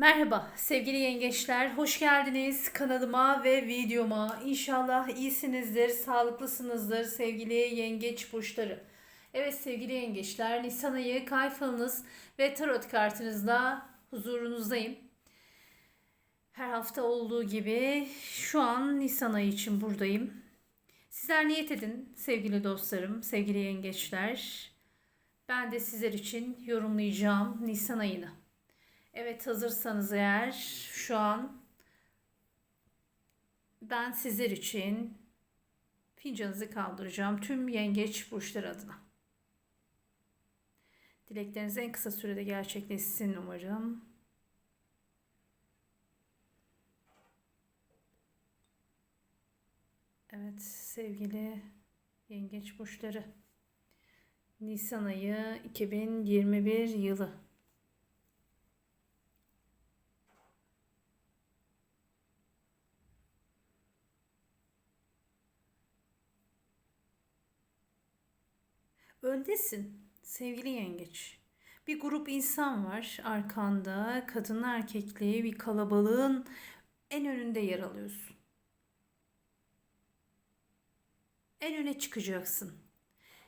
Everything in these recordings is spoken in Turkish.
Merhaba sevgili yengeçler, hoş geldiniz kanalıma ve videoma. İnşallah iyisinizdir, sağlıklısınızdır sevgili yengeç burçları. Evet sevgili yengeçler, Nisan ayı kayfalınız ve tarot kartınızla huzurunuzdayım. Her hafta olduğu gibi şu an Nisan ayı için buradayım. Sizler niyet edin sevgili dostlarım, sevgili yengeçler. Ben de sizler için yorumlayacağım Nisan ayını. Evet hazırsanız eğer şu an ben sizler için fincanınızı kaldıracağım tüm yengeç burçları adına. Dilekleriniz en kısa sürede gerçekleşsin umarım. Evet sevgili yengeç burçları. Nisan ayı 2021 yılı. Öndesin sevgili yengeç. Bir grup insan var arkanda, kadın erkekli bir kalabalığın en önünde yer alıyorsun. En öne çıkacaksın.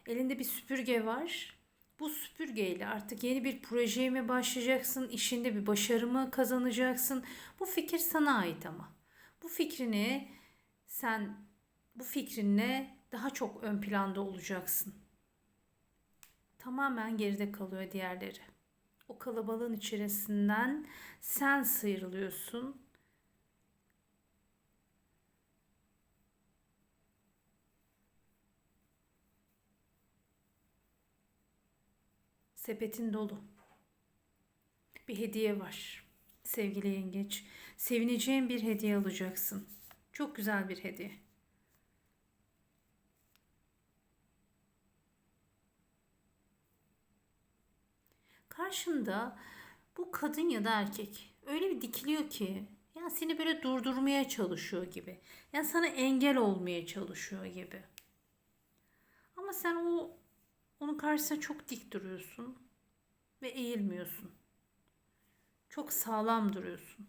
Elinde bir süpürge var. Bu süpürgeyle artık yeni bir projeye mi başlayacaksın? İşinde bir başarı mı kazanacaksın? Bu fikir sana ait ama. Bu fikrini sen bu fikrinle daha çok ön planda olacaksın tamamen geride kalıyor diğerleri. O kalabalığın içerisinden sen sıyrılıyorsun. Sepetin dolu. Bir hediye var. Sevgili yengeç, sevineceğin bir hediye alacaksın. Çok güzel bir hediye. Karşında bu kadın ya da erkek öyle bir dikiliyor ki yani seni böyle durdurmaya çalışıyor gibi. Yani sana engel olmaya çalışıyor gibi. Ama sen o onun karşısına çok dik duruyorsun ve eğilmiyorsun. Çok sağlam duruyorsun.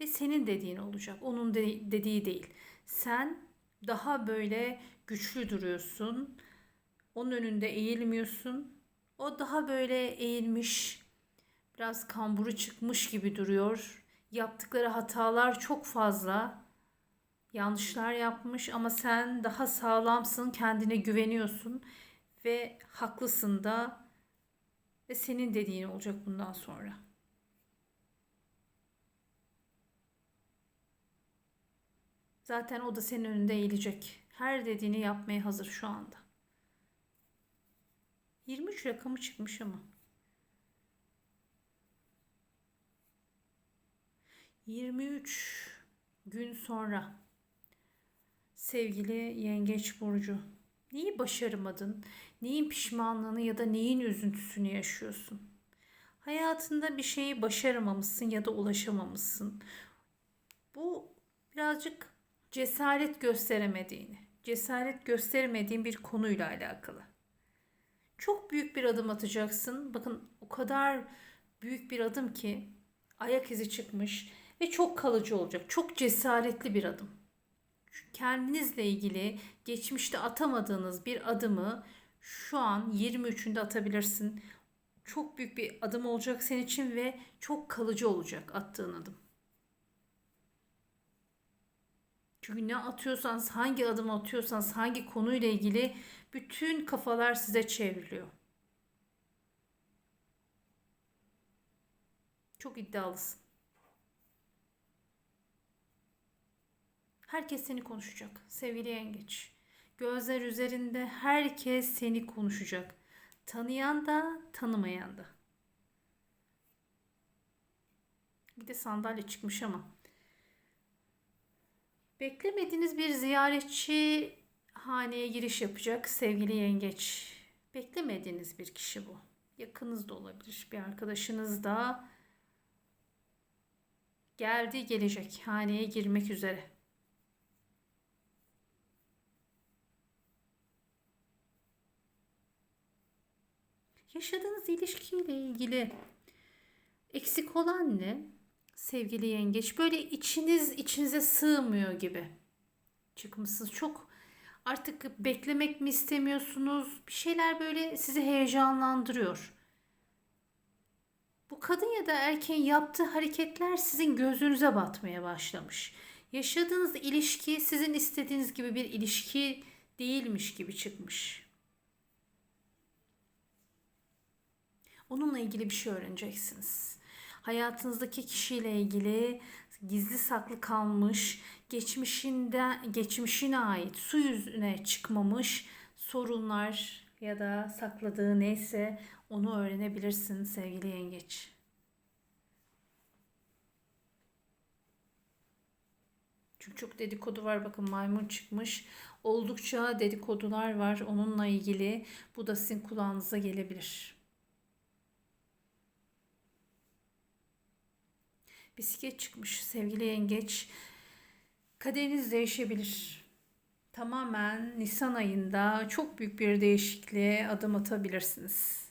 Ve senin dediğin olacak. Onun de- dediği değil. Sen daha böyle güçlü duruyorsun. Onun önünde eğilmiyorsun o daha böyle eğilmiş, biraz kamburu çıkmış gibi duruyor. Yaptıkları hatalar çok fazla. Yanlışlar yapmış ama sen daha sağlamsın, kendine güveniyorsun ve haklısın da ve senin dediğin olacak bundan sonra. Zaten o da senin önünde eğilecek. Her dediğini yapmaya hazır şu anda. 23 rakamı çıkmış ama. 23 gün sonra sevgili Yengeç burcu neyi başaramadın? Neyin pişmanlığını ya da neyin üzüntüsünü yaşıyorsun? Hayatında bir şeyi başaramamışsın ya da ulaşamamışsın. Bu birazcık cesaret gösteremediğini, cesaret gösteremediğin bir konuyla alakalı. Çok büyük bir adım atacaksın. Bakın o kadar büyük bir adım ki ayak izi çıkmış ve çok kalıcı olacak. Çok cesaretli bir adım. Kendinizle ilgili geçmişte atamadığınız bir adımı şu an 23'ünde atabilirsin. Çok büyük bir adım olacak senin için ve çok kalıcı olacak attığın adım. Çünkü ne atıyorsanız, hangi adım atıyorsanız, hangi konuyla ilgili bütün kafalar size çevriliyor. Çok iddialısın. Herkes seni konuşacak sevgili yengeç. Gözler üzerinde herkes seni konuşacak. Tanıyan da tanımayan da. Bir de sandalye çıkmış ama. Beklemediğiniz bir ziyaretçi haneye giriş yapacak sevgili yengeç. Beklemediğiniz bir kişi bu. Yakınız da olabilir. Bir arkadaşınız da geldi gelecek. Haneye girmek üzere. Yaşadığınız ilişkiyle ilgili Eksik olan ne? Sevgili yengeç böyle içiniz içinize sığmıyor gibi. Çıkmışsınız çok artık beklemek mi istemiyorsunuz? Bir şeyler böyle sizi heyecanlandırıyor. Bu kadın ya da erkeğin yaptığı hareketler sizin gözünüze batmaya başlamış. Yaşadığınız ilişki sizin istediğiniz gibi bir ilişki değilmiş gibi çıkmış. Onunla ilgili bir şey öğreneceksiniz. Hayatınızdaki kişiyle ilgili gizli saklı kalmış, geçmişinde geçmişine ait su yüzüne çıkmamış sorunlar ya da sakladığı neyse onu öğrenebilirsin sevgili yengeç. Çünkü çok dedikodu var. Bakın maymun çıkmış. Oldukça dedikodular var onunla ilgili. Bu da sizin kulağınıza gelebilir. Bisiklet çıkmış sevgili yengeç. Kaderiniz değişebilir. Tamamen Nisan ayında çok büyük bir değişikliğe adım atabilirsiniz.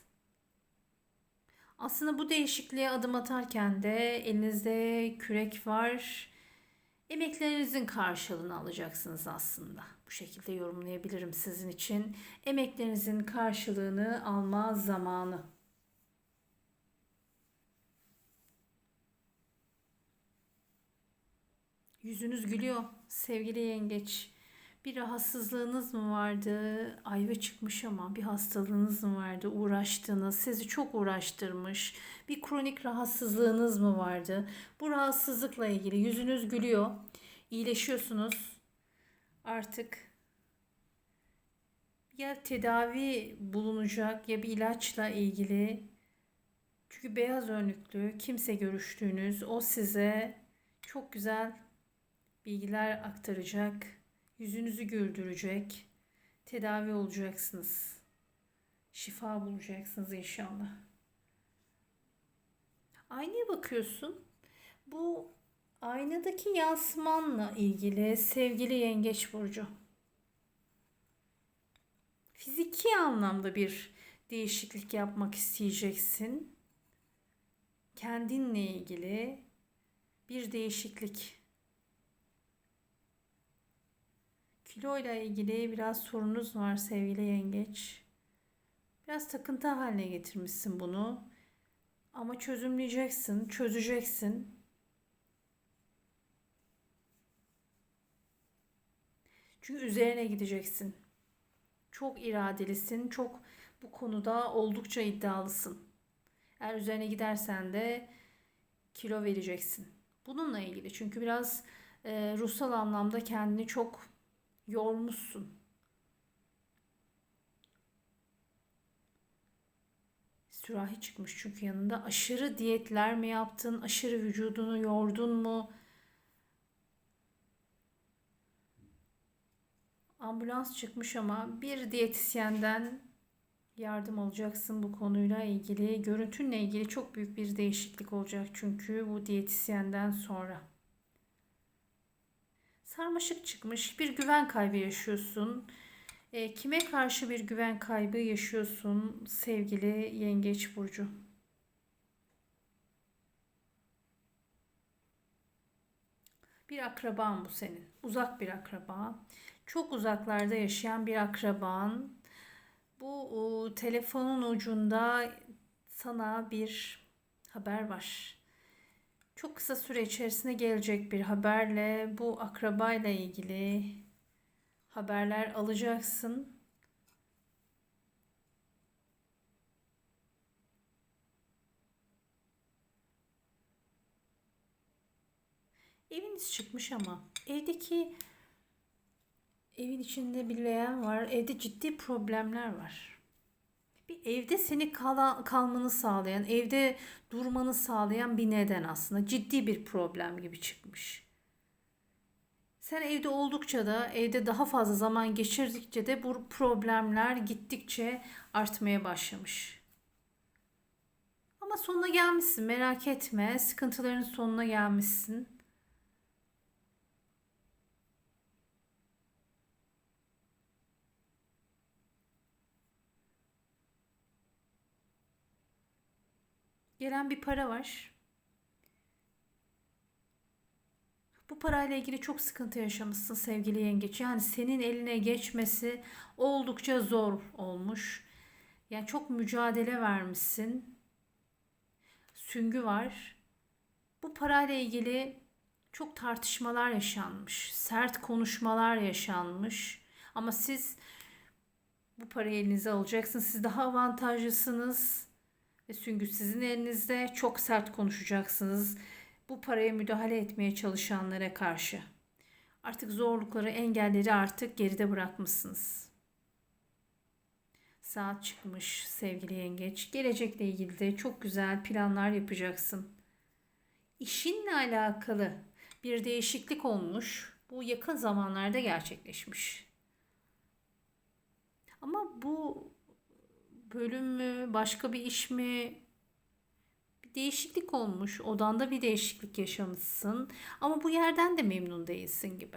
Aslında bu değişikliğe adım atarken de elinizde kürek var. Emeklerinizin karşılığını alacaksınız aslında. Bu şekilde yorumlayabilirim sizin için. Emeklerinizin karşılığını alma zamanı. Yüzünüz gülüyor sevgili yengeç. Bir rahatsızlığınız mı vardı? Ayva çıkmış ama bir hastalığınız mı vardı? Uğraştığınız, sizi çok uğraştırmış. Bir kronik rahatsızlığınız mı vardı? Bu rahatsızlıkla ilgili yüzünüz gülüyor. İyileşiyorsunuz. Artık ya tedavi bulunacak ya bir ilaçla ilgili. Çünkü beyaz önlüklü kimse görüştüğünüz o size çok güzel bilgiler aktaracak, yüzünüzü güldürecek, tedavi olacaksınız. Şifa bulacaksınız inşallah. Aynaya bakıyorsun. Bu aynadaki yansımanla ilgili sevgili Yengeç burcu. Fiziki anlamda bir değişiklik yapmak isteyeceksin. Kendinle ilgili bir değişiklik Kilo ile ilgili biraz sorunuz var sevgili yengeç. Biraz takıntı haline getirmişsin bunu. Ama çözümleyeceksin, çözeceksin. Çünkü üzerine gideceksin. Çok iradelisin, çok bu konuda oldukça iddialısın. Eğer üzerine gidersen de kilo vereceksin. Bununla ilgili çünkü biraz e, ruhsal anlamda kendini çok yormuşsun. Sürahi çıkmış çünkü yanında. Aşırı diyetler mi yaptın? Aşırı vücudunu yordun mu? Ambulans çıkmış ama bir diyetisyenden yardım alacaksın bu konuyla ilgili. Görüntünle ilgili çok büyük bir değişiklik olacak çünkü bu diyetisyenden sonra. Sarmaşık çıkmış. Bir güven kaybı yaşıyorsun. E, kime karşı bir güven kaybı yaşıyorsun sevgili Yengeç burcu? Bir akraban bu senin. Uzak bir akraba. Çok uzaklarda yaşayan bir akraban. Bu o, telefonun ucunda sana bir haber var çok kısa süre içerisinde gelecek bir haberle bu akrabayla ilgili haberler alacaksın. Eviniz çıkmış ama evdeki evin içinde bir leğen var. Evde ciddi problemler var evde seni kal kalmanı sağlayan, evde durmanı sağlayan bir neden aslında. Ciddi bir problem gibi çıkmış. Sen evde oldukça da evde daha fazla zaman geçirdikçe de bu problemler gittikçe artmaya başlamış. Ama sonuna gelmişsin merak etme. Sıkıntıların sonuna gelmişsin. Gelen bir para var. Bu parayla ilgili çok sıkıntı yaşamışsın sevgili yengeç. Yani senin eline geçmesi oldukça zor olmuş. Yani çok mücadele vermişsin. Süngü var. Bu parayla ilgili çok tartışmalar yaşanmış. Sert konuşmalar yaşanmış. Ama siz bu parayı elinize alacaksınız. Siz daha avantajlısınız. Süngü sizin elinizde çok sert konuşacaksınız. Bu paraya müdahale etmeye çalışanlara karşı. Artık zorlukları, engelleri artık geride bırakmışsınız. Saat çıkmış sevgili yengeç. Gelecekle ilgili de çok güzel planlar yapacaksın. İşinle alakalı bir değişiklik olmuş. Bu yakın zamanlarda gerçekleşmiş. Ama bu bölüm mü, başka bir iş mi? Bir değişiklik olmuş. Odanda bir değişiklik yaşamışsın. Ama bu yerden de memnun değilsin gibi.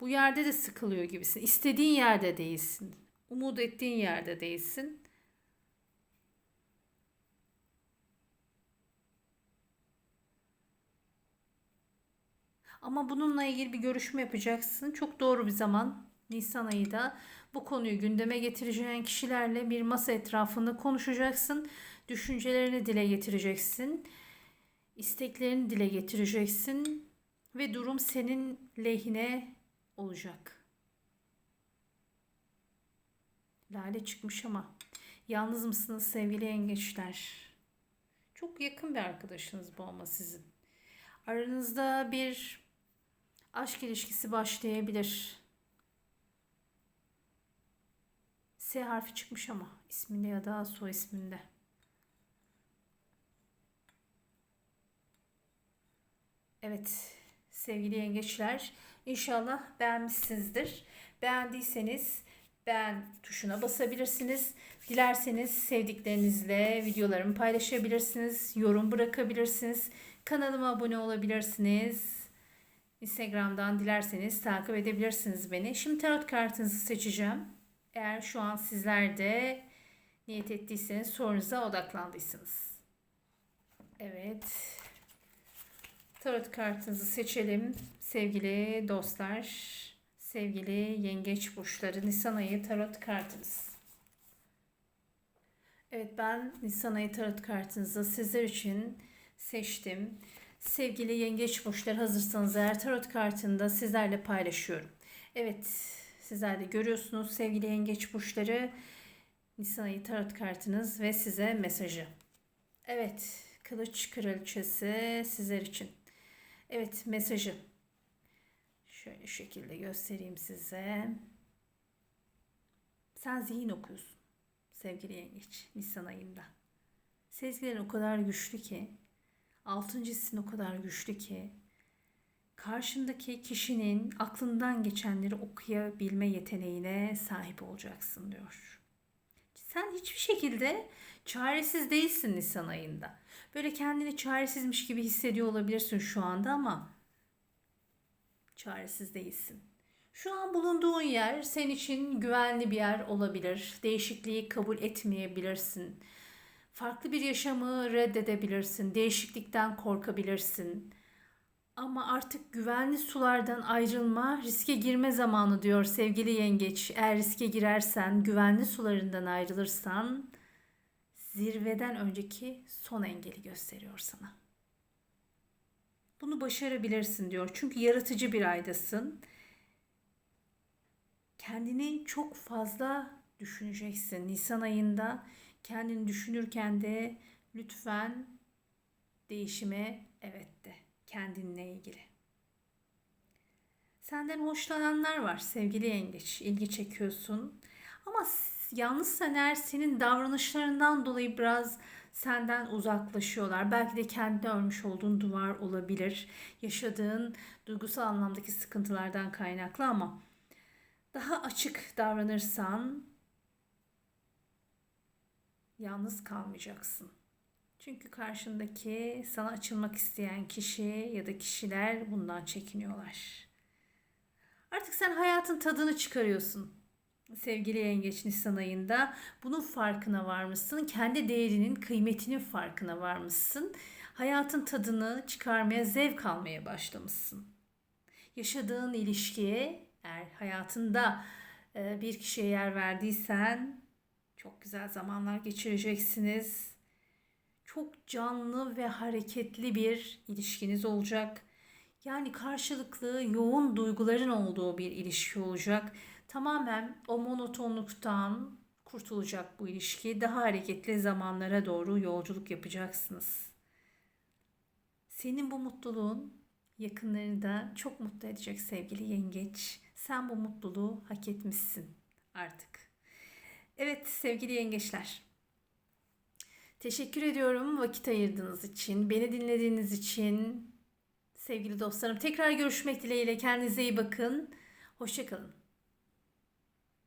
Bu yerde de sıkılıyor gibisin. İstediğin yerde değilsin. Umut ettiğin yerde değilsin. Ama bununla ilgili bir görüşme yapacaksın. Çok doğru bir zaman. Nisan ayında bu konuyu gündeme getireceğin kişilerle bir masa etrafında konuşacaksın. Düşüncelerini dile getireceksin. isteklerini dile getireceksin ve durum senin lehine olacak. Lale çıkmış ama yalnız mısınız sevgili yengeçler? Çok yakın bir arkadaşınız bu ama sizin. Aranızda bir aşk ilişkisi başlayabilir. S harfi çıkmış ama isminde ya da soy isminde. Evet sevgili yengeçler inşallah beğenmişsinizdir. Beğendiyseniz beğen tuşuna basabilirsiniz. Dilerseniz sevdiklerinizle videolarımı paylaşabilirsiniz. Yorum bırakabilirsiniz. Kanalıma abone olabilirsiniz. Instagram'dan dilerseniz takip edebilirsiniz beni. Şimdi tarot kartınızı seçeceğim. Eğer şu an sizler de niyet ettiyseniz sorunuza odaklandıysanız. Evet. Tarot kartınızı seçelim. Sevgili dostlar, sevgili yengeç burçları Nisan ayı tarot kartınız. Evet ben Nisan ayı tarot kartınızı sizler için seçtim. Sevgili yengeç burçları hazırsanız eğer tarot kartını da sizlerle paylaşıyorum. Evet sizler de görüyorsunuz sevgili yengeç burçları Nisan ayı tarot kartınız ve size mesajı. Evet kılıç kraliçesi sizler için. Evet mesajı. Şöyle şekilde göstereyim size. Sen zihin okuyorsun sevgili yengeç Nisan ayında. Sezgilerin o kadar güçlü ki, altıncı hissin o kadar güçlü ki, karşındaki kişinin aklından geçenleri okuyabilme yeteneğine sahip olacaksın diyor. Sen hiçbir şekilde çaresiz değilsin Nisan ayında. Böyle kendini çaresizmiş gibi hissediyor olabilirsin şu anda ama çaresiz değilsin. Şu an bulunduğun yer senin için güvenli bir yer olabilir. Değişikliği kabul etmeyebilirsin. Farklı bir yaşamı reddedebilirsin. Değişiklikten korkabilirsin. Ama artık güvenli sulardan ayrılma, riske girme zamanı diyor sevgili yengeç. Eğer riske girersen, güvenli sularından ayrılırsan zirveden önceki son engeli gösteriyor sana. Bunu başarabilirsin diyor. Çünkü yaratıcı bir aydasın. Kendini çok fazla düşüneceksin. Nisan ayında kendini düşünürken de lütfen değişime evet de kendinle ilgili. Senden hoşlananlar var sevgili yengeç. İlgi çekiyorsun. Ama yalnızsan eğer senin davranışlarından dolayı biraz senden uzaklaşıyorlar. Belki de kendi örmüş olduğun duvar olabilir. Yaşadığın duygusal anlamdaki sıkıntılardan kaynaklı ama daha açık davranırsan yalnız kalmayacaksın. Çünkü karşındaki sana açılmak isteyen kişi ya da kişiler bundan çekiniyorlar. Artık sen hayatın tadını çıkarıyorsun. sevgili yengeç Nisan ayında. Bunun farkına varmışsın. Kendi değerinin, kıymetinin farkına varmışsın. Hayatın tadını çıkarmaya, zevk almaya başlamışsın. Yaşadığın ilişkiye, eğer hayatında e, bir kişiye yer verdiysen çok güzel zamanlar geçireceksiniz. Çok canlı ve hareketli bir ilişkiniz olacak. Yani karşılıklı yoğun duyguların olduğu bir ilişki olacak. Tamamen o monotonluktan kurtulacak bu ilişki. Daha hareketli zamanlara doğru yolculuk yapacaksınız. Senin bu mutluluğun yakınlarını da çok mutlu edecek sevgili yengeç. Sen bu mutluluğu hak etmişsin artık. Evet sevgili yengeçler. Teşekkür ediyorum vakit ayırdığınız için, beni dinlediğiniz için. Sevgili dostlarım tekrar görüşmek dileğiyle kendinize iyi bakın. Hoşçakalın.